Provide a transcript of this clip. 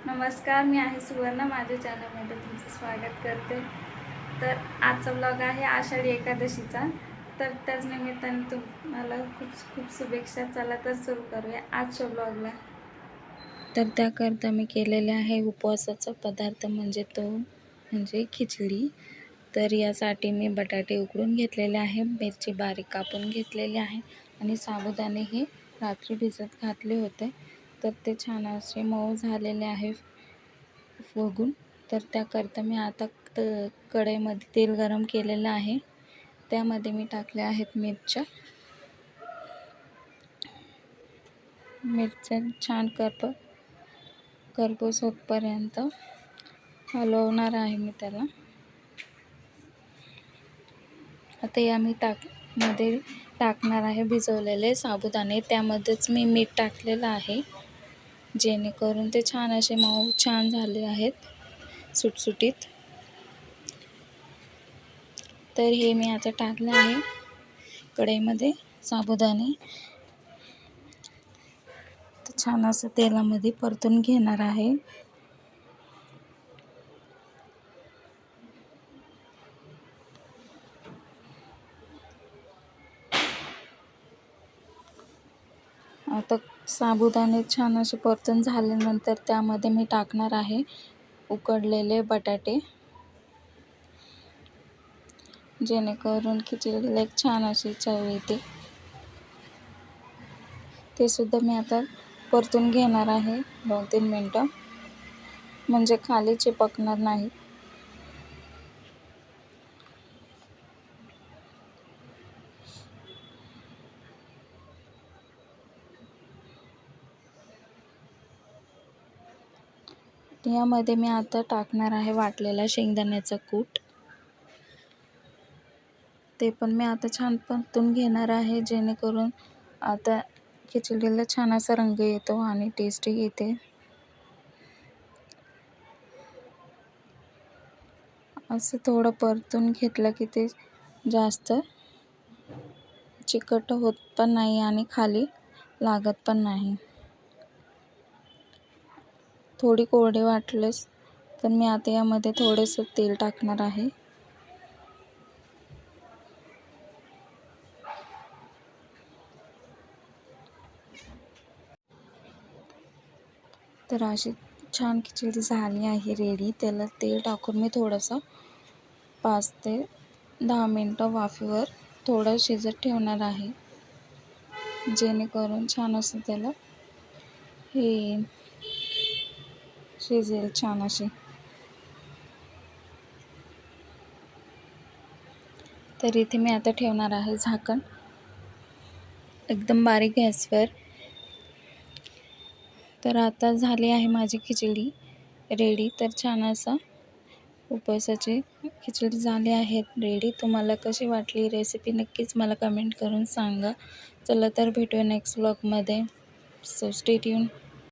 नमस्कार मी आहे सुवर्ण माझ्या चॅनलमध्ये तुमचं स्वागत करते. तर आजचा ब्लॉग आहे आषाढी एकादशीचा. तर त्याच निमित्ताने तुम्हाला खूप खूप शुभेच्छा. चला तर सुरू करूया आजच्या ब्लॉगला तर त्याकरता मी केलेले आहे उपवासाचा पदार्थ म्हणजे तो म्हणजे खिचडी. तर यासाठी मी बटाटे उकडून घेतलेले आहे मिरची बारीक कापून घेतलेली आहे आणि साबुदाणे हे रात्री भिजत घातले होते. तर ते छान असे मऊ झालेले आहे फुगून. तर त्याकरता मी आता त कढईमध्ये तेल गरम केलेलं आहे. त्यामध्ये मी टाकल्या आहेत मिरच्या. मिरच्या छान करप करपूस होतपर्यंत हलवणार आहे मी त्याला. आता या मी टाकमध्ये टाकणार आहे भिजवलेले साबुदाणे. त्यामध्येच मी मीठ टाकलेलं आहे. जेणेकरून ते छान असे मऊ छान झाले आहेत सुटसुटीत. तर हे मी आता टाकले आहे कढईमध्ये साबुदाणे. छान असं तेलामध्ये परतून घेणार आहे. आता साबुदाणे छान असे परतून झाल्यानंतर त्यामध्ये मी टाकणार आहे उकडलेले बटाटे. जेणेकरून खिचडीला एक छान अशी चव येते. ते सुद्धा मी आता परतून घेणार आहे दोन तीन मिनटं. म्हणजे खाली चिपकणार नाही. यामध्ये मी आता टाकणार आहे वाटलेला शेंगदाण्याचं कूट. ते पण मी आता छान परतून घेणार आहे जेणेकरून आता खिचडीला छान असा रंग येतो आणि टेस्टी येते. असं थोडं परतून घेतलं की ते जास्त चिकट होत पण नाही आणि खाली लागत पण नाही. थोडी कोरडे वाटलेस तर मी आता यामध्ये थोडंसं तेल टाकणार आहे. तर अशी छान खिचडी झाली आहे रेडी. त्याला तेल टाकून मी थोडंसं पाच ते दहा मिनटं वाफेवर थोडं शिजत ठेवणार आहे. जेणेकरून छान असं त्याला हे शिजेल छान अशी. तर इथे मी आता ठेवणार आहे झाकण. एकदम बारीक गॅसवर. तर आता झाली आहे माझी खिचडी रेडी. तर छान असा उपवासाची खिचडी झाली आहे रेडी. तुम्हाला कशी वाटली रेसिपी नक्कीच मला कमेंट करून सांगा. चला तर भेटूया नेक्स्ट ब्लॉगमध्ये सो स्टे ट्यून